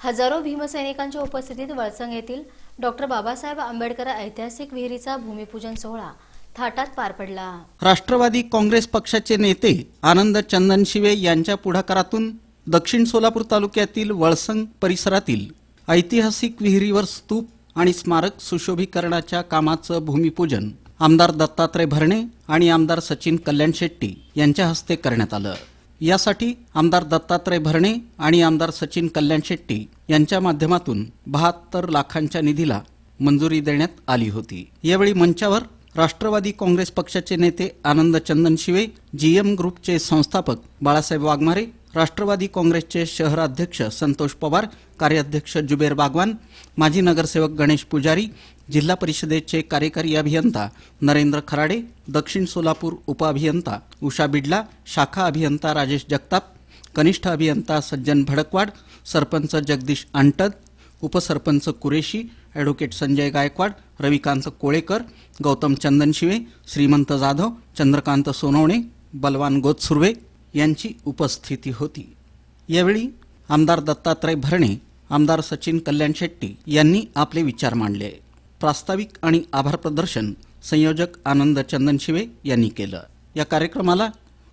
हजारो भीमसैनिकांच्या उपस्थितीत वळसंग येथील डॉक्टर बाबासाहेब आंबेडकर ऐतिहासिक विहिरीचा भूमिपूजन सोहळा थाटात पार पडला. राष्ट्रवादी काँग्रेस पक्षाचे नेते आनंद चंदनशिवे यांच्या पुढाकारातून दक्षिण सोलापूर तालुक्यातील वळसंग परिसरातील ऐतिहासिक विहिरीवर स्तूप आणि स्मारक सुशोभीकरणाच्या कामाचं भूमिपूजन आमदार दत्तात्रय भरणे आणि आमदार सचिन कल्याण शेट्टी यांच्या हस्ते करण्यात आलं. यासाठी आमदार दत्तात्रय भरणे आणि आमदार सचिन कल्याण शेट्टी यांच्या माध्यमातून बहात्तर लाखांच्या निधीला मंजुरी देण्यात आली होती. यावेळी मंचावर राष्ट्रवादी काँग्रेस पक्षाचे नेते आनंद चंदन शिवे जीएम ग्रुपचे संस्थापक बाळासाहेब वाघमारे राष्ट्रवादी काँग्रेसचे शहराध्यक्ष संतोष पवार कार्याध्यक्ष जुबेर बागवान माजी नगरसेवक गणेश पुजारी जिल्हा परिषदेचे कार्यकारी अभियंता नरेंद्र खराडे दक्षिण सोलापूर उपअभियंता उषा बिडला शाखा अभियंता राजेश जगताप कनिष्ठ अभियंता सज्जन भडकवाड सरपंच जगदीश अंटद उपसरपंच कुरेशी ॲडव्होकेट संजय गायकवाड रविकांत कोळेकर गौतम चंदनशिवे श्रीमंत जाधव चंद्रकांत सोनवणे बलवान गोतसुर्वे यांची उपस्थिती होती. यावेळी आमदार दत्तात्रय भरणे आमदार सचिन कल्याण शेट्टी यांनी आपले विचार मांडले. प्रास्ताविक आणि आभार प्रदर्शन संयोजक आनंद चंदन शिवे यांनी केलं. या कार्यक्रमाला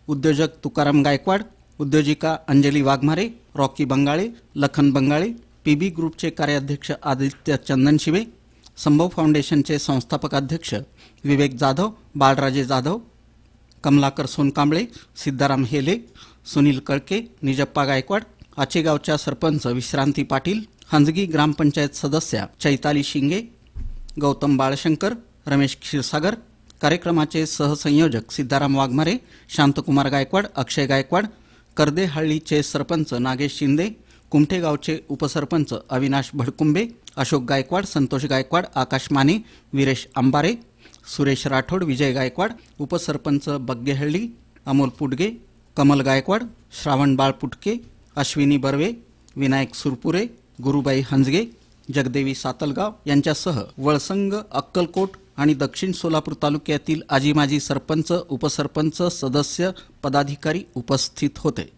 उद्योजक Tukaram Gaikwad उद्योजिका Anjali Waghmare Rocky Bangale Lakhan Bangale P B ग्रुपचे कार्याध्यक्ष आदित्य चंदन शिवे संभव फाउंडेशनचे संस्थापक अध्यक्ष विवेक जाधव बाळराजे जाधव कमलाकर सोनकांबळे सिद्धाराम हेले सुनील कळके निजप्पा गायकवाड आचेगावच्या सरपंच विश्रांती पाटील हंजगी ग्रामपंचायत सदस्या चैताली शिंगे गौतम बाळशंकर रमेश क्षीरसागर कार्यक्रमाचे सहसंयोजक सिद्धाराम वाघमारे शांतकुमार गायकवाड अक्षय गायकवाड कर्देहळ्ळीचे सरपंच नागेश शिंदे कुमठेगावचे उपसरपंच अविनाश भडकुंबे अशोक गायकवाड संतोष गायकवाड आकाश माने विरेश अंबारे सुरेश राठोड विजय गायकवाड उपसरपंच बग्गेहळ्ळी अमोल पुटगे कमल गायकवाड श्रावण बाळ पुटके अश्विनी बर्वे विनायक सुरपुरे गुरुबाई हंजगे जगदेवी सातलगाव यांच्यासह वळसंग अक्कलकोट आणि दक्षिण सोलापूर तालुक्यातील आजी माजी सरपंच उपसरपंच सदस्य पदाधिकारी उपस्थित होते.